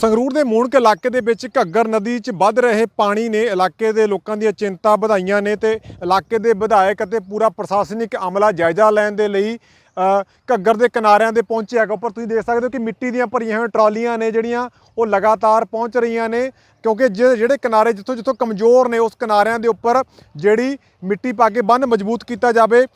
ਸੰਗਰੂਰ ਦੇ ਮੂਣਕ ਇਲਾਕੇ ਦੇ ਵਿੱਚ ਘੱਗਰ ਨਦੀ 'ਚ ਵੱਧ ਰਹੇ ਪਾਣੀ ਨੇ ਇਲਾਕੇ ਦੇ ਲੋਕਾਂ ਦੀਆਂ ਚਿੰਤਾ ਵਧਾਈਆਂ ਨੇ ਤੇ ਇਲਾਕੇ ਦੇ ਵਿਧਾਇਕ ਅਤੇ ਪੂਰਾ ਪ੍ਰਸ਼ਾਸਨਿਕ ਅਮਲਾ ਜਾਇਜ਼ਾ ਲੈਣ ਦੇ ਲਈ ਘੱਗਰ ਦੇ ਕਿਨਾਰਿਆਂ ਦੇ ਪਹੁੰਚੇ ਹੈਗਾ। ਉੱਪਰ ਤੁਸੀਂ ਦੇਖ ਸਕਦੇ ਹੋ ਕਿ ਮਿੱਟੀ ਦੀਆਂ ਭਰੀਆਂ ਹੋਈਆਂ ਟਰਾਲੀਆਂ ਨੇ ਜਿਹੜੀਆਂ, ਉਹ ਲਗਾਤਾਰ ਪਹੁੰਚ ਰਹੀਆਂ ਨੇ। ਕਿਉਂਕਿ ਜੇ- ਜਿਹੜੇ ਕਿਨਾਰੇ ਜਿੱਥੋਂ ਜਿੱਥੋਂ ਕਮਜ਼ੋਰ ਨੇ, ਉਸ ਕਿਨਾਰਿਆਂ ਦੇ ਉੱਪਰ ਜਿਹੜੀ ਮਿੱਟੀ ਪਾ ਕੇ ਬੰਨ ਮਜ਼ਬੂਤ ਕੀਤਾ ਜਾਵੇ।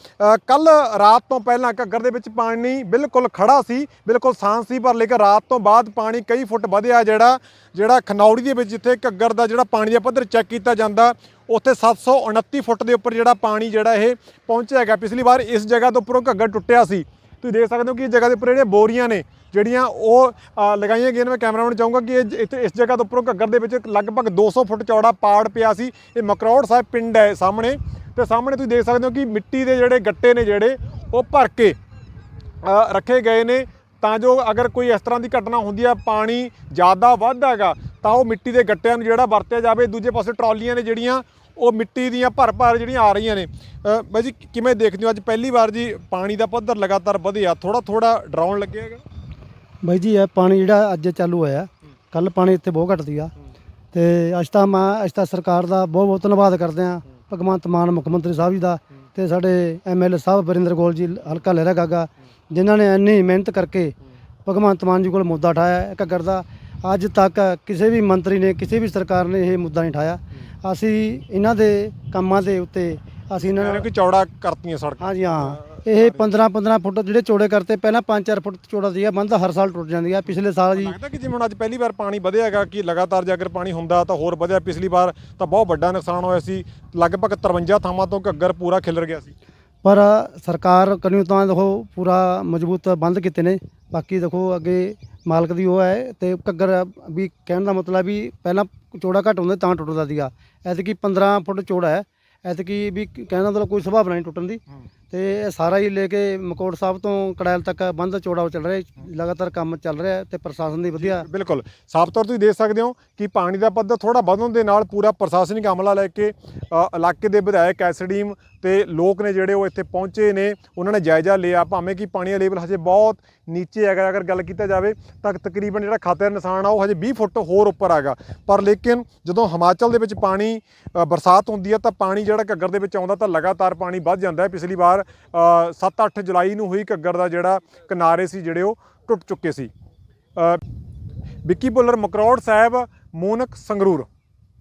ਕੱਲ ਰਾਤ ਤੋਂ ਪਹਿਲਾਂ ਘੱਗਰ ਦੇ ਵਿੱਚ ਪਾਣੀ ਬਿਲਕੁਲ ਖੜਾ ਸੀ, ਬਿਲਕੁਲ ਸ਼ਾਂਤ ਸੀ, ਪਰ ਲੇਕਿਨ ਰਾਤ ਤੋਂ ਬਾਅਦ ਪਾਣੀ ਕਈ ਫੁੱਟ ਵਧਿਆ ਜਿਹੜਾ ਜਿਹੜਾ ਖਨੌੜੀ ਦੇ ਵਿੱਚ ਜਿੱਥੇ ਘੱਗਰ ਦਾ ਜਿਹੜਾ ਪਾਣੀ ਦਾ ਪੱਧਰ ਚੈੱਕ ਕੀਤਾ ਜਾਂਦਾ ਉੱਥੇ 729 ਫੁੱਟ ਦੇ ਉੱਪਰ ਜਿਹੜਾ ਪਾਣੀ ਜਿਹੜਾ ਇਹ ਪਹੁੰਚਿਆ ਹੈਗਾ। ਪਿਛਲੀ ਵਾਰ ਇਸ ਜਗ੍ਹਾ ਤੋਂ ਉੱਪਰੋਂ ਘੱਗਰ ਟੁੱਟਿਆ ਸੀ। ਤੁਸੀਂ ਦੇਖ ਸਕਦੇ ਹੋ ਕਿ ਇਸ ਜਗ੍ਹਾ ਦੇ ਉੱਪਰ ਜਿਹੜੀਆਂ ਬੋਰੀਆਂ ਨੇ, ਜਿਹੜੀਆਂ ਉਹ ਲਗਾਈਆਂ ਗਈਆਂ ਨੇ। ਮੈਂ ਕੈਮਰਾਮੈਨ ਚਾਹੂੰਗਾ ਕਿ ਇਹ ਇੱਥੇ ਇਸ ਜਗ੍ਹਾ ਤੋਂ ਉੱਪਰੋਂ ਘੱਗਰ ਦੇ ਵਿੱਚ ਲਗਭਗ 200 ਫੁੱਟ ਚੌੜਾ ਪਾੜ ਪਿਆ ਸੀ। ਇਹ ਮਕਰੌੜ ਸਾਹਿਬ ਪਿੰਡ ਹੈ ਸਾਹਮਣੇ। ਤੇ ਸਾਹਮਣੇ ਤੁਸੀਂ ਦੇਖ ਸਕਦੇ ਹੋ ਕਿ ਮਿੱਟੀ ਦੇ ਜਿਹੜੇ ਗੱਟੇ ਨੇ ਜਿਹੜੇ, ਉਹ ਭਰ ਕੇ ਰੱਖੇ ਗਏ ਨੇ। ਤਾਂ ਜੋ ਅਗਰ ਕੋਈ ਇਸ ਤਰ੍ਹਾਂ ਦੀ ਘਟਨਾ ਹੁੰਦੀ ਆ, ਪਾਣੀ ਜ਼ਿਆਦਾ ਵੱਧਦਾ ਹੈਗਾ, ਤਾਂ ਉਹ ਮਿੱਟੀ ਦੇ ਗੱਟਿਆਂ ਨੂੰ ਜਿਹੜਾ ਵਰਤਿਆ ਜਾਵੇ, ਦੂਜੇ ਪਾਸੇ ਟਰਾਲੀਆਂ ਨੇ ਜਿਹੜੀਆਂ, ਉਹ ਮਿੱਟੀ ਦੀਆਂ ਭਰ ਭਰ ਜਿਹੜੀਆਂ ਆ ਰਹੀਆਂ ਨੇ। ਬਾਈ ਜੀ ਕਿਵੇਂ ਦੇਖਦੇ ਹੋ? ਅੱਜ ਪਹਿਲੀ ਵਾਰ ਜੀ ਪਾਣੀ ਦਾ ਪੱਧਰ ਲਗਾਤਾਰ ਵਧਿਆ। ਥੋੜਾ ਥੋੜਾ ਡਰਾਉਣ ਲੱਗਿਆ ਹੈਗਾ? ਬਾਈ ਜੀ, ਇਹ ਪਾਣੀ ਜਿਹੜਾ ਅੱਜ ਚਾਲੂ ਹੋਇਆ ਕੱਲ ਪਾਣੀ ਇੱਥੇ ਬਹੁਤ ਘਟਦੀ ਆ ਤੇ ਅੱਜ ਤਾਂ ਮੈਂ ਅੱਜ ਤਾਂ ਸਰਕਾਰ ਦਾ ਬਹੁਤ ਬਹੁਤ ਧੰਨਵਾਦ ਕਰਦੇ ਆ ਭਗਵੰਤ ਮਾਨ ਮੁੱਖ ਮੰਤਰੀ ਸਾਹਿਬ ਜੀ ਦਾ। ਤੇ ਸਾਡੇ ਐਮਐਲਏ ਸਾਹਿਬ ਵਰਿੰਦਰ ਗੋਲ ਜੀ ਹਲਕਾ ਲਹਿਰਾ ਗਾਗਾ ਜਿਨ੍ਹਾਂ ਨੇ ਇੰਨੀ ਮਿਹਨਤ ਕਰਕੇ ਭਗਵੰਤ ਮਾਨ ਜੀ ਕੋਲ ਮੁੱਦਾ ਹੈ ਘੱਗਰ ਦਾ ਅੱਜ ਤੱਕ ਕਿਸੇ ਵੀ ਮੰਤਰੀ ਨੇ ਕਿਸੇ ਵੀ ਸਰਕਾਰ ਨੇ ਇਹ ਮੁੱਦਾ ਨਹੀਂ ਉਠਾਇਆ। ਅਸੀਂ ਇਹਨਾਂ ਦੇ ਕੰਮਾਂ ਦੇ ਉੱਤੇ ਅਸੀਂ ਇਹਨਾਂ ਕਿ ਚੌੜਾ ਕਰਤੀਆਂ ਸੜਕਾਂ। ਹਾਂਜੀ ਹਾਂ। ਇਹ 15 15 ਫੁੱਟ ਜਿਹੜੇ ਚੌੜੇ ਕਰਤੇ ਪਹਿਲਾਂ 5-4 ਫੁੱਟ ਚੌੜਾ ਸੀਗਾ ਬੰਦ ਹਰ ਸਾਲ ਟੁੱਟ ਜਾਂਦੀ ਆ ਪਿਛਲੇ ਸਾਲ ਜੀ। ਲੱਗਦਾ ਕਿ ਜਿਵੇਂ ਹੁਣ ਅੱਜ ਪਹਿਲੀ ਵਾਰ ਪਾਣੀ ਵਧਿਆ ਹੈਗਾ ਕਿ ਲਗਾਤਾਰ ਜੇ ਅਗਰ ਪਾਣੀ ਹੁੰਦਾ ਤਾਂ ਹੋਰ ਵਧਿਆ ਪਿਛਲੀ ਵਾਰ ਤਾਂ ਬਹੁਤ ਵੱਡਾ ਨੁਕਸਾਨ ਹੋਇਆ ਸੀ। ਲਗਭਗ 53 ਥਾਵਾਂ ਤੋਂ ਘੱਗਰ ਪੂਰਾ ਖਿਲਰ ਗਿਆ ਸੀ। ਪਰ ਸਰਕਾਰ ਕਨਿਓ ਤਾਂ ਦੇਖੋ ਪੂਰਾ ਮਜ਼ਬੂਤ ਬੰਦ ਕੀਤੇ ਨੇ। ਬਾਕੀ ਦੇਖੋ ਅੱਗੇ ਮਾਲਕ ਦੀ ਉਹ ਹੈ ਤੇ ਘੱਗਰ ਵੀ ਕਹਿਣ ਦਾ ਮਤਲਬ ਵੀ ਪਹਿਲਾਂ ਚੌੜਾ ਘੱਟ ਹੁੰਦਾ ਤਾਂ ਟੁੱਟਦਾ ਸੀਗਾ। ਐਤਕੀ 15 ਫੁੱਟ ਚੌੜਾ ਹੈ। ਐਤਕੀ ਵੀ ਕਹਿਣ ਦਾ ਮਤਲਬ ਕੋਈ ਸੰਭਾਵਨਾ ਨਹੀਂ ਟੁੱਟਣ ਦੀ। ਤੇ ਇਹ ਸਾਰਾ ਹੀ ਲੈ ਕੇ ਮਕੋੜ ਸਾਹਿਬ ਤੋਂ ਕੜੈਲ ਤੱਕ ਬੰਦ ਚੌੜਾ ਚੱਲ ਰਿਹਾ ਲਗਾਤਾਰ ਕੰਮ ਚੱਲ ਰਿਹਾ ਹੈ ਤੇ ਪ੍ਰਸ਼ਾਸਨ ਦੀ ਵਧੀਆ ਬਿਲਕੁਲ। ਸਾਫ਼ ਤੌਰ ਤੁਸੀਂ ਦੇਖ ਸਕਦੇ ਹੋ ਕਿ ਪਾਣੀ ਦਾ ਪੱਧਰ ਥੋੜਾ ਵਧਣ ਦੇ ਨਾਲ ਪੂਰਾ ਪ੍ਰਸ਼ਾਸਨਿਕ ਅਮਲਾ ਲੈ ਕੇ ਅ, ਇਲਾਕੇ ਦੇ ਵਿਧਾਇਕ ਐਸਡੀਮ ਤੇ ਲੋਕ ਨੇ ਜਿਹੜੇ ਉਹ ਇੱਥੇ ਪਹੁੰਚੇ ਨੇ ਉਹਨਾਂ ਨੇ ਜਾਇਜ਼ਾ ਲਿਆ। ਭਾਵੇਂ ਕਿ ਪਾਣੀ ਦਾ ਲੈਵਲ ਹਜੇ ਬਹੁਤ ਨੀਚੇ ਹੈਗਾ ਅਗਰ ਗੱਲ ਕੀਤਾ ਜਾਵੇ ਤਾਂ ਤਕਰੀਬਨ ਜਿਹੜਾ ਖਾਤੇ ਦਾ ਨਿਸ਼ਾਨ ਆ ਉਹ ਹਜੇ 20 ਫੁੱਟ ਹੋਰ ਉੱਪਰ ਹੈਗਾ। ਪਰ ਲੇਕਿਨ ਜਦੋਂ ਹਿਮਾਚਲ ਦੇ ਵਿੱਚ ਪਾਣੀ ਅ, ਬਰਸਾਤ ਹੁੰਦੀ ਹੈ ਤਾਂ ਪਾਣੀ ਜਿਹੜਾ ਘੱਗਰ ਦੇ ਵਿੱਚ ਆਉਂਦਾ ਤਾਂ ਲਗਾਤਾਰ ਪਾਣੀ ਵੱਧ ਜਾਂਦਾ ਹੈ। ਪਿਛਲੀ ਵਾਰ 7-8 ਜੁਲਾਈ ਨੂੰ ਹੋਈ ਘੱਗਰ ਦਾ ਜਿਹੜਾ ਕਿਨਾਰੇ ਸੀ ਜਿਹੜੇ ਉਹ ਟੁੱਟ ਚੁੱਕੇ ਸੀ। ਵਿੱਕੀ ਬੁੱਲਰ ਮਕਰੌੜ ਸਾਹਿਬ, ਮੋਨਕ ਸੰਗਰੂਰ।